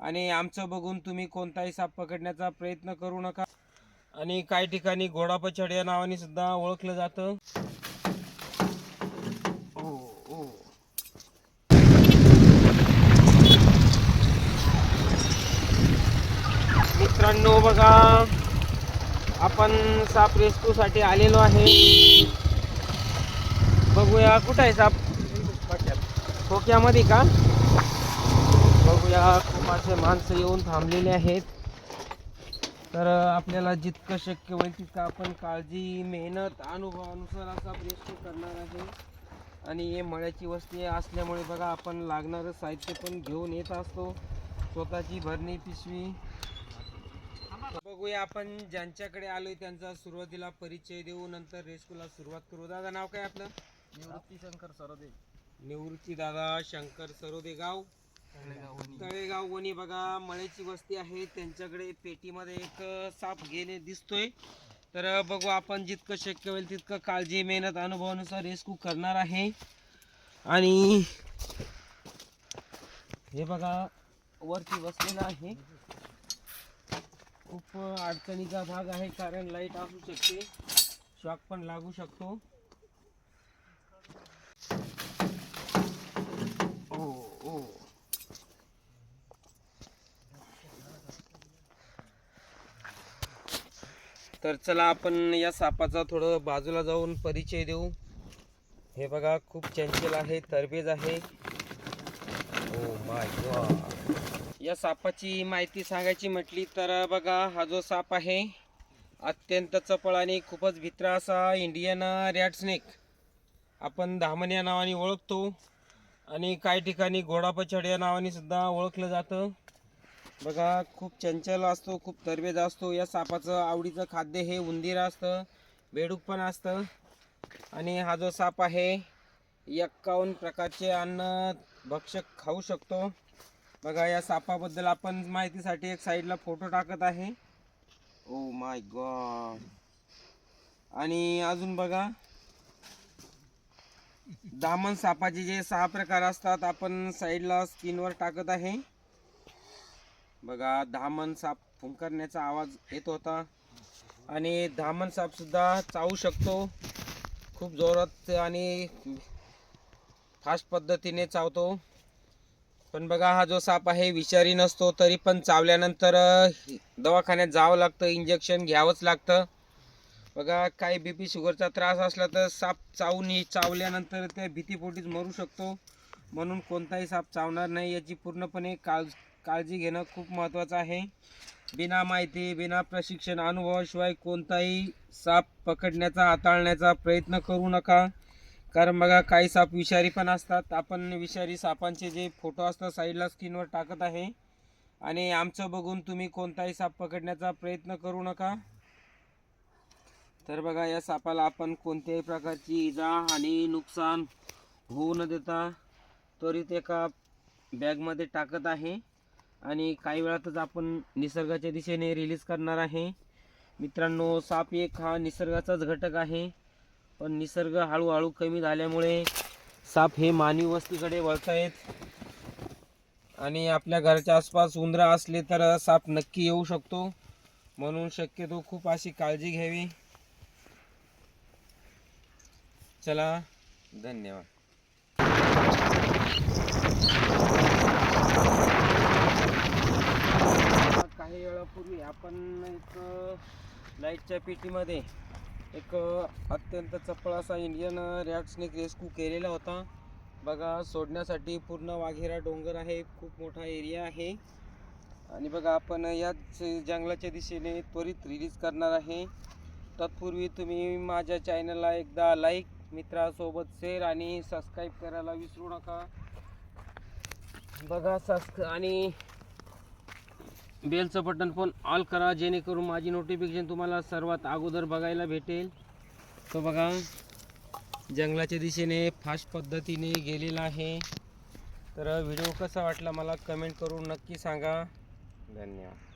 आणि आमचं बघून तुम्ही कोणताही साप पकडण्याचा प्रयत्न करू नका. आणि काही ठिकाणी घोडापछाड या नावाने सुद्धा ओळखलं जातं. मित्रांनो बघा आपण साप रेस्क्यू साठी आलेलो आहे. बघूया कुठं आहे साप? खोक्यामध्ये का? खूप असे माणसं येऊन थांबलेले आहेत. तर आपल्याला जितकं शक्य होईल तितकं आपण काळजी मेहनत अनुभवानुसार असा रेस्क्यू करणार आहे. आणि हे मळ्याची वस्ती असल्यामुळे बघा आपण लागणारं साहित्य पण घेऊन येत असतो. स्वतःची भरणी पिशवी. बघूया आपण ज्यांच्याकडे आलोय त्यांचा सुरुवातीला परिचय देऊ नंतर रेस्क्यूला सुरुवात करू. दादा नाव काय आपलं? निवृत्ती शंकर सरोदे. निवृत्ती दादा शंकर सरोदे गाव. तळेगाव वणी बघा मळ्याची वस्ती आहे. त्यांच्याकडे पेटीमध्ये एक साप गेले दिसतोय. तर बघू आपण जितकं शक्य होईल तितकं काळजी मेहनत अनुभवानुसार रेस्क्यू करणार आहे. आणि हे बघा वरती बसलेलं आहे. खूप अडचणीचा भाग आहे कारण लाइट असू शकते. शॉक पण लागू शकतो ओ ओ तर चला आपण या सापाचा थोडं बाजूला जाऊन परिचय देऊ. हे बघा खूप चंचल आहे तरबेज आहे. Oh ओ माय या सापाची माहिती सांगायची म्हटली तर बघा हा जो साप आहे अत्यंत चपळ आणि खूपच भित्रा असा इंडियन रॅट स्नेक आपण धामण या नावाने ओळखतो आणि काही ठिकाणी घोडापछाड या नावाने सुद्धा ओळखलं जातं. बघा खूप चंचल असतो खूप तरबेज असतो. या सापाचं आवडीचं खाद्य हे उंदीर असतं बेडूक पण असतं. आणि हा जो साप आहे एक्कावन्न प्रकारचे अन्न भक्षक खाऊ शकतो. बघा या सापाबद्दल आपण माहितीसाठी एक साईडला फोटो टाकत आहे. ओ माय गॉड आणि अजून बघा दामन सापाचे जे सहा प्रकार असतात आपण साईडला स्क्रीनवर टाकत आहे. बघा धामण साप फुंकरण्याचा आवाज येत होता. आणि धामण सापसुद्धा चावू शकतो. खूप जोरात आणि फास्ट पद्धतीने चावतो. पण बघा हा जो साप आहे विषारी नसतो तरी पण चावल्यानंतर दवाखान्यात जावं लागतं इंजेक्शन घ्यावंच लागतं. बघा काही बी पी शुगरचा त्रास असला तर साप चावून चावल्यानंतर त्या भीतीपोटीच मरू शकतो. म्हणून कोणताही साप चावणार नाही याची पूर्णपणे काळ काळजी घेणं खूप महत्त्वाचं आहे. बिना माहिती बिना प्रशिक्षण अनुभवाशिवाय कोणताही साप पकडण्याचा हाताळण्याचा प्रयत्न करू नका. कारण बघा काही साप विषारी पण असतात. आपण विषारी सापांचे जे फोटो असतात साईडला स्क्रीनवर टाकत आहे. आणि आमचं बघून तुम्ही कोणताही साप पकडण्याचा प्रयत्न करू नका. तर बघा या सापाला आपण कोणत्याही प्रकारची इजा आणि नुकसान होऊ न देता त्वरित एका बॅगमध्ये टाकत आहे. आणि काही वेळातच आपण निसर्गाच्या दिशेने रिलीज करणार आहे. मित्रांनो साप एक हा निसर्गाचाच घटक आहे. पण निसर्ग हळूहळू कमी झाल्यामुळे साप हे मानवी वस्तीकडे वळत आहेत आणि आपल्या घराच्या आसपास उंदरं असले तर साप नक्की येऊ शकतो. म्हणून शक्यतो खूप अशी काळजी घ्यावी. चला धन्यवाद. काही वेळापूर्वी आपण एक लाईटच्या पेटीमध्ये एक अत्यंत चपळ असा इंडियन रॅट स्नेक रेस्क्यू केलेला होता. बघा सोडण्यासाठी पूर्ण वाघेरा डोंगर आहे. खूप मोठा एरिया आहे. आणि बघा आपण याच जंगलाच्या दिशेने त्वरित रिलीज करणार आहे. तत्पूर्वी तुम्ही माझ्या चॅनलला एकदा लाईक मित्रासोबत शेअर आणि सबस्क्राईब करायला विसरू नका. बघा सबस्क्र आणि बेलचं बटन पण ऑल करा जेणेकरून माझी नोटिफिकेशन तुम्हाला सर्वात अगोदर बघायला भेटेल. तो बघा जंगलाच्या दिशेने फास्ट पद्धतीने गेलेला आहे. तर व्हिडिओ कसा वाटला मला कमेंट करून नक्की सांगा. धन्यवाद.